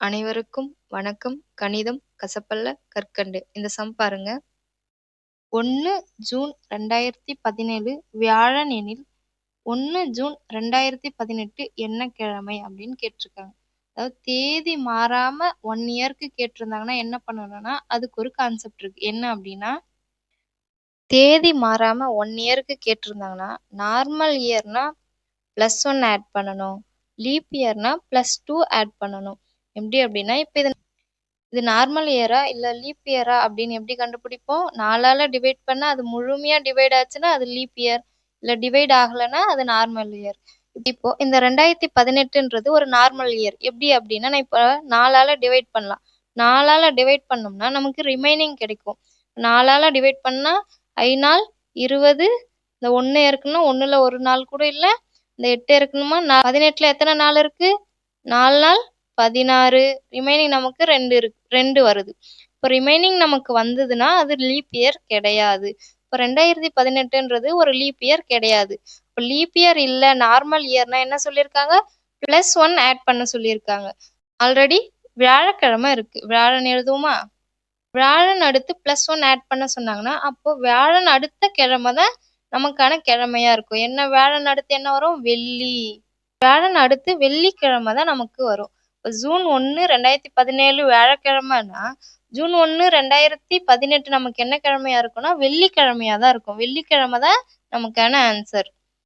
அனைவருக்கும் வணக்கம். கணிதம் கசப்பல்ல கற்கண்டு. இந்த சம் பாருங்க. ஒன்று ஜூன் 2017 வியாழன் எனில் ஒன்று ஜூன் 2018 என்ன கிழமை அப்படின்னு கேட்டிருக்காங்க. அதாவது தேதி மாறாம ஒன் இயர்க்கு கேட்டிருந்தாங்கன்னா என்ன பண்ணணும்னா, அதுக்கு ஒரு கான்செப்ட் இருக்கு. என்ன அப்படின்னா, தேதி மாறாம ஒன் இயருக்கு கேட்டிருந்தாங்கன்னா, நார்மல் இயர்னா ப்ளஸ் ஒன் ஆட் பண்ணணும். லீப் இயர்னா ப்ளஸ் டூ ஆட் பண்ணணும். எப்படி அப்படின்னா, இப்போ இது இது நார்மல் இயரா இல்லை லீப் இயரா அப்படின்னு எப்படி கண்டுபிடிப்போம்? 4ஆல டிவைட் பண்ணால் அது முழுமையாக டிவைட் ஆச்சுன்னா அது லீப் இயர். இல்லை டிவைட் ஆகலைன்னா அது நார்மல் இயர். இப்போ இந்த 2018ன்றது ஒரு நார்மல் இயர். எப்படி அப்படின்னா, நான் இப்போ 4ஆல டிவைட் பண்ணலாம். நாலால டிவைட் பண்ணோம்னா நமக்கு ரிமைனிங் கிடைக்கும். நாலால டிவைட் பண்ணா 5 நாள் 20 இந்த ஒன்று இருக்குன்னா ஒன்றில் ஒரு நாள் கூட இல்லை இந்த எட்டு இருக்கணுமா? 18ல எத்தனை நாள் இருக்கு? நாலு நாள் 16 ரிமைனிங் நமக்கு ரெண்டு இருக்கு ரெண்டு வருது. இப்போ ரிமைனிங் நமக்கு வந்ததுன்னா அது லீப் இயர் கிடையாது. இப்போ 2018ன்றது ஒரு லீப் இயர் கிடையாது. இப்போ லீப் இயர் இல்லை நார்மல் இயர்னா என்ன சொல்லியிருக்காங்க? ப்ளஸ் ஒன் ஆட் பண்ண சொல்லியிருக்காங்க. ஆல்ரெடி வியாழக்கிழமை இருக்கு. வியாழன் எழுதுவோமா? வியாழன் அடுத்து ப்ளஸ் ஒன் ஆட் பண்ண சொன்னாங்கன்னா, அப்போ வியாழன் அடுத்த கிழமை தான் நமக்கான கிழமையா இருக்கும். என்ன வியாழன் அடுத்து என்ன வரும்? வெள்ளி. வியாழன் அடுத்து வெள்ளிக்கிழமை தான் நமக்கு வரும். இப்போ ஜூன் 1 2017 வியாழக்கிழமைன்னா, ஜூன் 1 2018 நமக்கு என்ன கிழமையா இருக்கும்னா, வெள்ளிக்கிழமையா தான் இருக்கும். வெள்ளிக்கிழமை தான் நமக்கான ஆன்சர்.